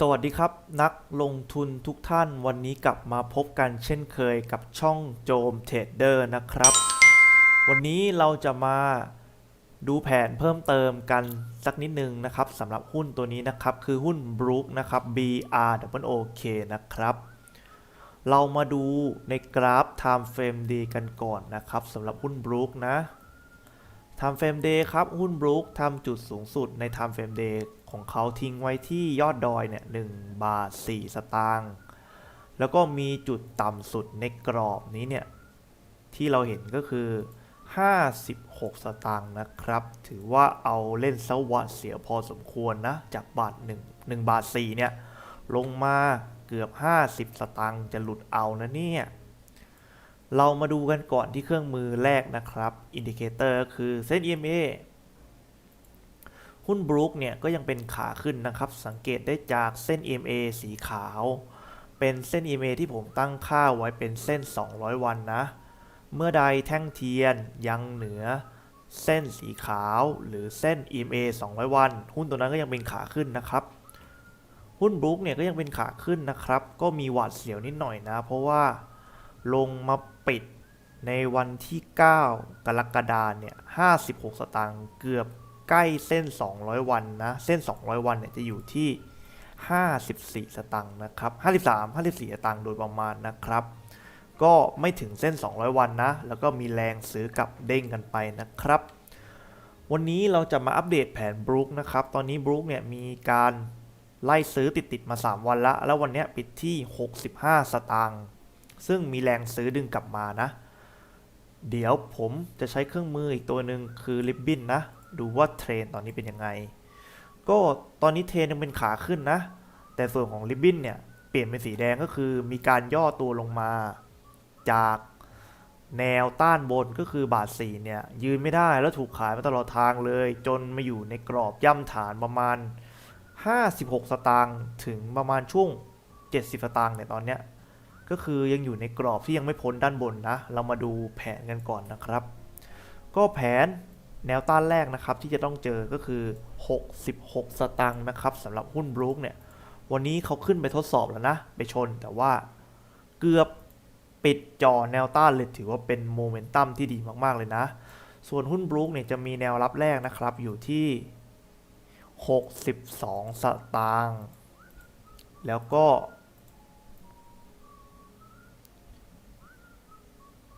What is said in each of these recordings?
สวัสดีครับ นักลงทุนทุกท่านวันนี้กลับมาพบกันเช่นเคยกับช่องโจมเทรดเดอร์นะครับ วันนี้เราจะมาดูแผนเพิ่มเติมกันสักนิดนึงนะครับสำหรับหุ้นตัวนี้นะครับ คือหุ้น Brook นะครับ B R W O K นะครับ เรามาดูในกราฟ Time Frame D กันก่อนนะครับสำหรับหุ้น Brook นะ Time Frame Day ครับหุ้น Brook ทำจุดสูงสุดใน Time Frame Day ของเขาทิ้งไว้ที่ยอดดอยเนี่ย1บาท 4 สตางค์แล้วก็มีจุดต่ำสุดในกรอบนี้เนี่ย ที่เราเห็นก็คือ 56 สตางค์นะครับ ถือว่าเอาเล่นสวัสดเสียพอสมควรนะ จากบาท 1 1 บาท 4 เนี่ย ลงมาเกือบ 50 สตางค์จะหลุดเอานะเนี่ย เรามาดูกันก่อนที่เครื่องมือแรกนะครับ อินดิเคเตอร์คือเส้น EMA หุ้นบรูคเนี่ยก็ยังเป็นขาขึ้นนะครับ สังเกตได้จากเส้น EMA สีขาว เป็นเส้น EMA ที่ผมตั้งค่าไว้เป็นเส้น 200 วันนะ เมื่อใดแท่งเทียนยังเหนือ เส้นสีขาวหรือเส้น EMA 200 วัน หุ้นตัวนั้นก็ยังเป็นขาขึ้นนะครับ หุ้นบรูคเนี่ยก็ยังเป็นขาขึ้นนะครับ ก็มีหวาดเสียวนิดหน่อยนะ เพราะว่าลงมา ปิดในวันที่ 9 กรกฎาเนี่ย56 สตางค์เกือบใกล้เส้น 200 วันนะ เส้น 200 วันเนี่ยจะอยู่ที่ 54 สตางค์นะครับ 53 54 สตางค์โดยประมาณนะครับ ก็ไม่ถึงเส้น 200 วันนะ แล้วก็มีแรงซื้อกับเด้งกันไปนะครับ วันนี้เราจะมาอัปเดตแผนบรูคนะครับ ตอนนี้บรูคเนี่ยมีการไล่ซื้อติดๆมา 3 วันละ แล้ววันนี้ปิดที่ 65 สตางค์ ซึ่งมีแรงซื้อดึงกลับมานะ เดี๋ยวผมจะใช้เครื่องมืออีกตัวหนึ่งคือริบบิ้นนะ ดูว่าเทรนตอนนี้เป็นยังไง ก็ตอนนี้เทรนยังเป็นขาขึ้นนะ แต่ส่วนของริบบิ้นเนี่ยเปลี่ยนเป็นสีแดงก็คือมีการย่อตัวลงมา จากแนวต้านบนก็คือบาทสีเนี่ยยืนไม่ได้แล้วถูกขายมาตลอดทางเลย จนมาอยู่ในกรอบย่ำฐานประมาณ 56 สตางค์ถึงประมาณช่วง 70 สตางค์เนี่ยตอนเนี้ย ก็คือยังอยู่ในกรอบที่ยังไม่พ้นด้านบนนะ เรามาดูแผนกันก่อนนะครับ ก็แผนแนวต้านแรกนะครับที่จะต้องเจอก็คือ 66 สตางค์นะครับสำหรับหุ้นบรูคเนี่ยวันนี้เขาขึ้นไปทดสอบแล้วนะ ไปชนแต่ว่าเกือบปิดจอแนวต้านเลยถือว่าเป็นโมเมนตัมที่ดีมากๆเลยนะ ส่วนหุ้นบรูคเนี่ยจะมีแนวรับแรกนะครับอยู่ที่ 62 สตางค์แล้วก็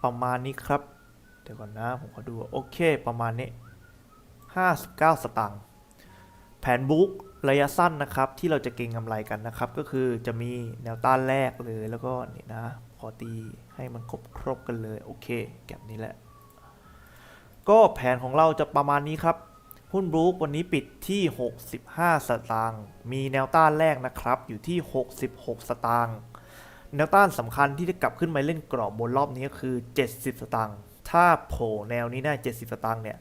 ประมาณนี้ครับ เดี๋ยวก่อนนะ ผมขอดู โอเค ประมาณนี้ 59 สตางค์ แผนบุ๊กระยะสั้นนะครับ ที่เราจะเก็งกำไรกันนะครับ ก็คือจะมีแนวต้านแรกเลย แล้วก็นี่นะขอตีให้มันครบครบกันเลย โอเค แก็บนี้แหละ ก็แผนของเราจะประมาณนี้ครับ หุ้นบรูควันนี้ปิดที่ 65 สตางค์ มีแนวต้านแรกนะครับ อยู่ที่ 66 สตางค์ แนวต้านสำคัญที่จะกลับขึ้นมาเล่นกรอบบนรอบนี้ก็คือ 70 สตางค์ ถ้าโผล่แนวนี้ได้ 70 สตางค์เนี่ย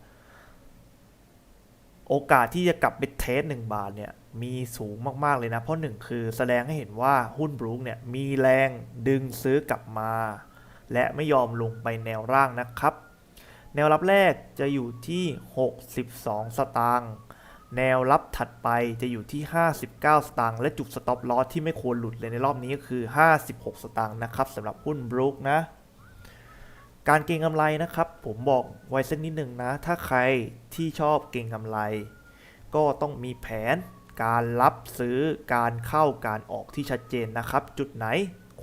โอกาสที่จะกลับไปเทส 1 บาทเนี่ย มีสูงมากๆเลยนะ เพราะหนึ่งคือแสดงให้เห็นว่าหุ้นบรูคเนี่ยมีแรงดึงซื้อกลับมา และไม่ยอมลงไปแนวร่างนะครับ แนวรับแรกจะอยู่ที่ 62 สตางค์ แนวรับถัดไปจะอยู่ที่ 59 สตางค์และจุดสต็อปลอสที่ไม่ควรหลุดเลยในรอบนี้ก็คือ 56 สตางค์นะครับสำหรับหุ้นบรูคนะ การเก็งกำไรนะครับ ผมบอกไว้สักนิดหนึ่งนะ ถ้าใครที่ชอบเก็งกำไร ก็ต้องมีแผนการรับซื้อการเข้าการออกที่ชัดเจนนะครับ จุดไหน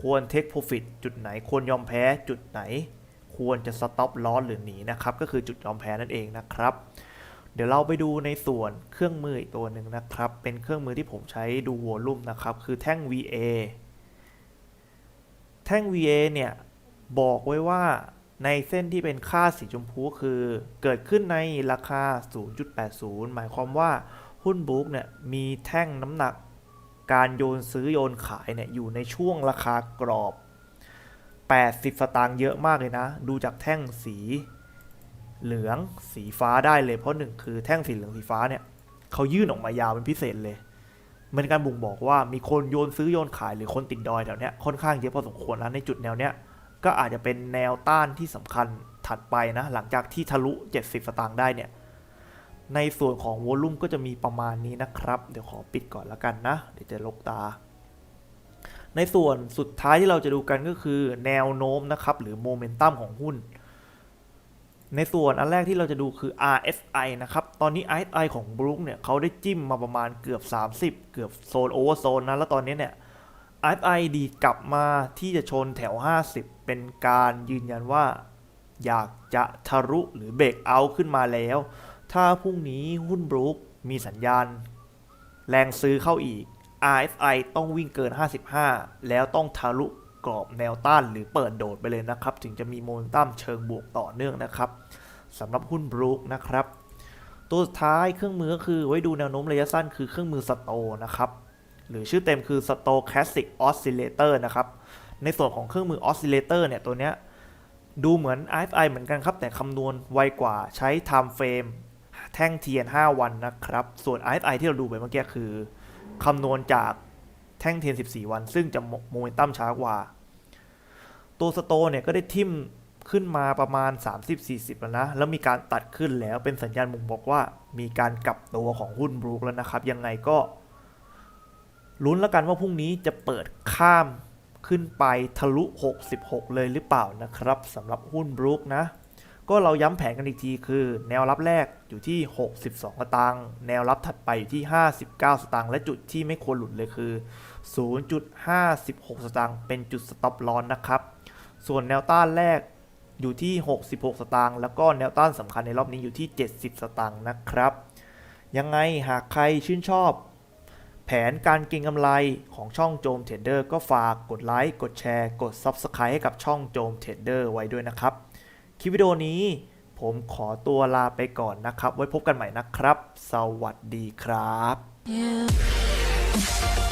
ควร take profit จุดไหนควรยอมแพ้จุดไหน ควรจะ stop loss หรือหนีนะครับ ก็คือจุดยอมแพ้นั่นเองนะครับ เดี๋ยวเราไปดูในส่วนเครื่องมืออีกตัวหนึ่งนะครับ เป็นเครื่องมือที่ผมใช้ดูวอลลุ่มนะครับ คือแท่ง VA แท่ง VA เนี่ย บอกไว้ว่าในเส้นที่เป็นค่าสีชมพูคือเกิดขึ้นในราคา 0.80 หมายความว่าหุ้นบุ๊กเนี่ยมีแท่งน้ำหนักการโยนซื้อโยนขายเนี่ยอยู่ในช่วงราคากรอบ 80 สตางค์เยอะมากเลยนะ ดูจากแท่งสี เหลืองสีฟ้าได้เลย เพราะหนึ่งคือแท่งสีเหลืองสีฟ้าเนี่ยเขายื่นออกมายาวเป็นพิเศษเลยมันการบ่งบอกว่ามีคนโยนซื้อโยนขายหรือคนติดดอยแถวเนี้ยค่อนข้างเยอะพอสมควรนะในจุดแนวเนี้ยก็อาจจะเป็นแนวต้านที่สำคัญถัดไปนะ หลังจากที่ทะลุ 70 สตางค์ได้เนี่ย ในส่วนของวอลลุ่มก็จะมีประมาณนี้นะครับ เดี๋ยวขอปิดก่อนแล้วกันนะ เดี๋ยวจะลกตา ในส่วนสุดท้ายที่เราจะดูกันก็คือแนวโน้มนะครับ หรือโมเมนตัมของหุ้น ในส่วนอันแรกที่เราจะดูคือ RSI นะครับ ตอนนี้ RSI ของ Brook เนี่ยเขาได้จิ้มมาประมาณเกือบ 30 เกือบโซนโอเวอร์โซนนะ แล้วตอนนี้เนี่ย RSI ดีกลับมาที่จะชนแถว 50 เป็นการยืนยันว่า อยากจะทะลุหรือเบรกเอาขึ้นมาแล้ว ถ้าพรุ่งนี้หุ้น Brook มีสัญญาณ แรงซื้อเข้าอีก RSI ต้องวิ่งเกิน 55 แล้วต้องทะลุ กรอบแนวต้านหรือเปิดโดดไปเลยนะครับ ถึงจะมีโมเมนตัมเชิงบวกต่อเนื่องนะครับสำหรับหุ้นบรูคนะครับ ตัวสุดท้ายเครื่องมือก็คือไว้ดูแนวโน้มระยะสั้นคือเครื่องมือสโตนะครับ หรือชื่อเต็มคือ Stochastic Oscillator นะครับ ในส่วนของเครื่องมือ Oscillator เนี่ยตัวเนี้ยดูเหมือน RSI เหมือนกันครับ แต่คำนวณไวกว่าใช้ Time Frame แท่งเทียน 5 วันนะครับ ส่วน RSI ที่เราดูไปเมื่อกี้คือคำนวณจาก ท่งเทียน14 วัน ซึ่งจะโมเมนตัมช้ากว่า ตัวสโตเนี่ยก็ได้ทิ่มขึ้นมาประมาณ 30-40 แล้วนะ แล้วมีการตัดขึ้นแล้วเป็นสัญญาณบ่งบอกว่า มีการกลับตัวของหุ้นบรูคแล้วนะครับ ยังไงก็ลุ้นแล้วกันว่าพรุ่งนี้จะเปิดข้ามขึ้นไปทะลุ 66 เลยหรือเปล่านะครับสำหรับหุ้นบรูคนะ ก็เราย้ำแผนกันอีกทีคือ แนวรับแรกอยู่ที่ 62 สตางค์ แนวรับถัดไปอยู่ที่ 59 สตางค์ และจุดที่ไม่ควรหลุดเลยคือ 0.56 สตางค์ เป็นจุดสต็อปลอนนะครับ ส่วนแนวต้านแรกอยู่ที่ 66 สตางค์ แล้วก็แนวต้านสำคัญในรอบนี้อยู่ที่ 70 สตางค์นะครับ ยังไงหากใครชื่นชอบ แผนการเก็งกำไรของช่องโจมเทรดเดอร์ก็ฝากกดไลค์ กดแชร์ กด Subscribe ให้กับช่องโจมเทรดเดอร์ไว้ด้วยนะครับ คลิปวิดีโอนี้ ผมขอตัวลาไปก่อนนะครับ ไว้พบกันใหม่นะครับ สวัสดีครับ Yeah.